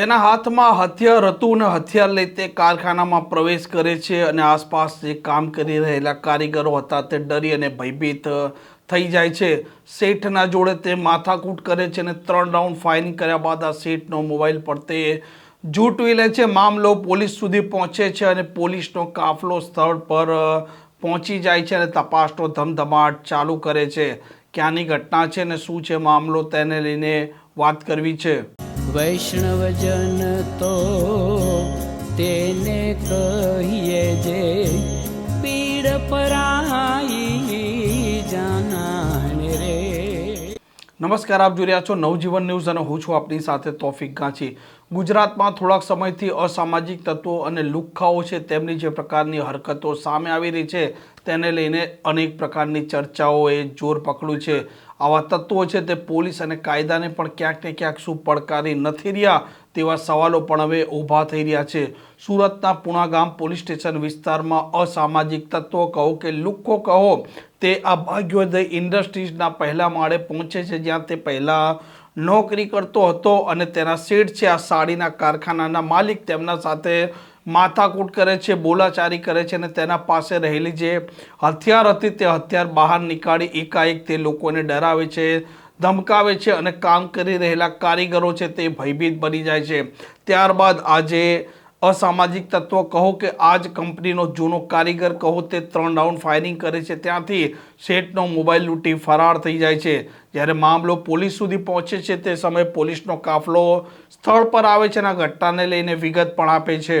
તેના હાથમાં હથિયાર હતું અને હથિયાર લઈ તે કારખાનામાં પ્રવેશ કરે છે અને આસપાસ જે કામ કરી રહેલા કારીગરો હતા તે ડરી અને ભયભીત થઈ જાય છે. શેઠના જોડે તે માથાકૂટ કરે છે અને ત્રણ રાઉન્ડ ફાયરિંગ કર્યા બાદ આ શેઠનો મોબાઈલ પર તે જૂટવી લે છે. મામલો પોલીસ સુધી પહોંચે છે અને પોલીસનો કાફલો સ્થળ પર પહોંચી જાય છે અને તપાસનો ધમધમાટ ચાલુ કરે છે. ક્યાંની ઘટના છે અને શું છે? મામલો તેને લઈને વાત કરવી છે. વૈષ્ણવજન તો તેને કહીએ જે પીડ પરાઈ જાનાને રે. નમસ્કાર, આપ જોઈ રહ્યા છો નવજીવન ન્યૂઝ અને હું છું આપની સાથે તોફિક ગાંચી. ગુજરાતમાં થોડાક સમયથી અસામાજિક તત્વો અને લુખ્ખાઓ છે તેમની જે પ્રકારની હરકતો સામે આવી રહી છે, તેને લઈને અનેક પ્રકારની ચર્ચાઓએ જોર પકડ્યું છે. આવા તત્વો છે તે પોલીસ અને કાયદાને પણ ક્યાંક ને ક્યાંક શું પડકારી નથી રહ્યા તેવા સવાલો પણ હવે ઊભા થઈ રહ્યા છે. સુરતના પુણા ગામ પોલીસ સ્ટેશન વિસ્તારમાં અસામાજિક તત્વો કહો કે લુખ્ખો કહો, તે આ ભાગ્યોદય ઇન્ડસ્ટ્રીઝના પહેલા માળે પહોંચે છે જ્યાં તે પહેલાં નોકરી કરતો હતો અને તેના શેઠ છે આ સાડીના કારખાનાના માલિક તેમના સાથે માથાકૂટ કરે છે, બોલાચારી કરે છે અને તેના પાસે રહેલી જે હથિયાર હતી તે હથિયાર બહાર નીકાળી એકાએક તે લોકોને ડરાવે છે, ધમકાવે છે અને કામ કરી રહેલા કારીગરો છે તે ભયભીત બની જાય છે. ત્યારબાદ આજે અસામાજિક તત્વો કહો કે આ જ કંપનીનો જૂનો કારીગર કહો તે ત્રણ રાઉન્ડ ફાયરિંગ કરે છે, ત્યાંથી શેઠનો મોબાઈલ લૂંટી ફરાર થઈ જાય છે. જ્યારે મામલો પોલીસ સુધી પહોંચે છે, તે સમયે પોલીસનો કાફલો સ્થળ પર આવે છે અને આ ઘટનાને લઈને વિગત પણ આપે છે.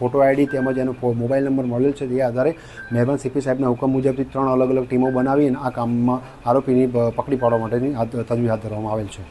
ફોટો આઈડી તેમજ એનો મોબાઈલ નંબર મળેલ છે. તે આધારે મહેરબાન સીપી સાહેબના હુકમ મુજબથી ત્રણ અલગ અલગ ટીમો બનાવીને આ કામમાં આરોપીની પકડી પાડવા માટેની તજવીજ હાથ ધરવામાં આવેલ છે.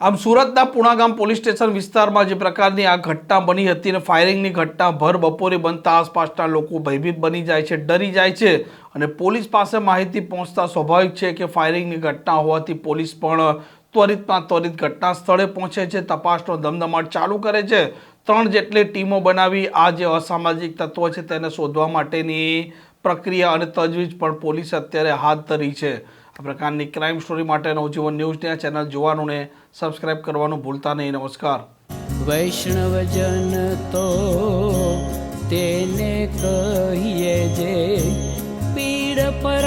આમ સુરતના પુણાગામ પોલીસ સ્ટેશન વિસ્તારમાં જે પ્રકારની આ ઘટના બની હતી અને ફાયરિંગની ઘટના ભર બપોરે બનતા આસપાસના લોકો ભયભીત બની જાય છે, ડરી જાય છે અને પોલીસ પાસે માહિતી પહોંચતા સ્વાભાવિક છે કે ફાયરિંગની ઘટના હોવાથી પોલીસ પણ ત્વરિતમાં ત્વરિત ઘટના સ્થળે પહોંચે છે. તપાસનો ધમધમાટ ચાલુ કરે છે. ત્રણ જેટલી ટીમો બનાવી આ જે અસામાજિક તત્વો છે તેને શોધવા માટેની પ્રક્રિયા અને તજવીજ પણ પોલીસે અત્યારે હાથ ધરી છે. આ પ્રકારની ક્રાઇમ સ્ટોરી માટે નવજીવન ન્યૂઝની આ ચેનલ જોવાનું ને સબસ્ક્રાઇબ કરવાનું ભૂલતા નહીં. નમસ્કાર. વૈષ્ણવજન તો તેને કહીએ જે પીડ પર